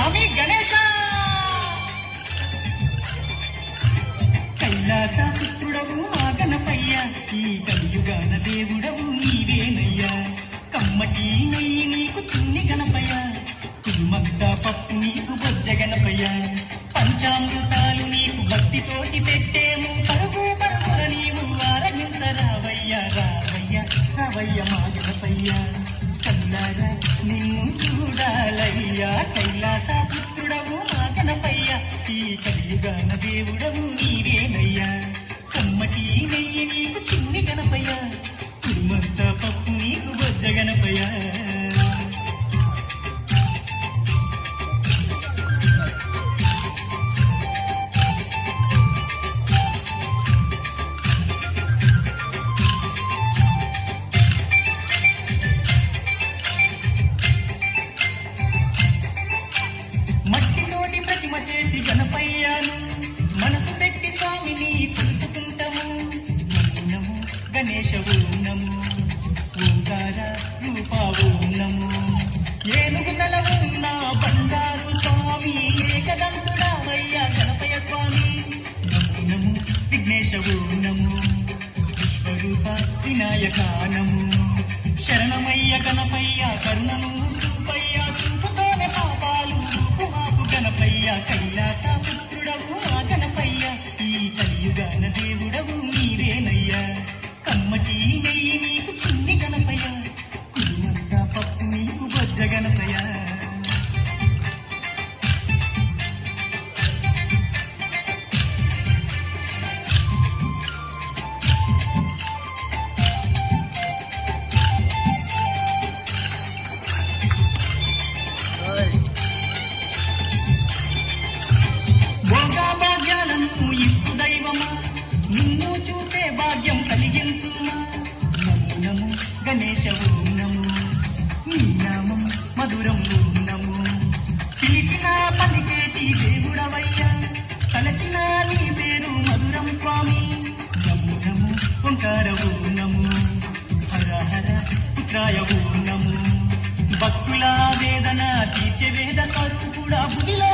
స్వామి గణేశ! కైలాస పుత్రుడవు ఆ గణపయ్య ఈ కలియుగాన దేవుడవు నీవేనయ్యా. కమ్మటి నయ్యి నీకు చిన్ని గణపయ్య తిరుమంత పప్పు నీకు బొజ్జ గణపయ్య పంచామృతాలు నీకు భక్తితోటి పెట్టేము. పరుగు పరుగుల నీవు ఆరగించరావయ్య. రావయ్య రావయ్య రావయ్య మా గణపయ్య కల్లారా నిన్ను చూడాలయ్యా. కలియుగాన దేవుడవు నీవేనయ్యా. కమ్మటి నెయ్యి నీకు చిన్ని గణపయ్యా. కురుమంత పప్పు నీకు బొజ్జ గణపయ్యా. ప్రతిమ గణపయ్యాను. మనసు పెట్టి స్వామిని తెలుసుకుంటాము నము గణేశ నము ఓంకార రూపా నము ఏనుగు తల ఉన్న బంగారు స్వామి ఏకదంతుడావయ్యా స్వామి. నము విఘ్నేశ నము విశ్వరూప వినాయక నము శరణమయ్య గణపయ్య కరుణను చూపయ్య చూసే భాగ్యం కలిగించుమా నమో నమో గణేశ ఓం నమో నీ నామం మధురం ఓం పిలిచిన పలికేటి దేవుడవయ్యా తలచిన నీ పేరు మధురం స్వామి. నమో నమో ఓంకార ఓం హర హర భక్తుల వేదన తీర్చే వేద స్వరూపుడా భువిలో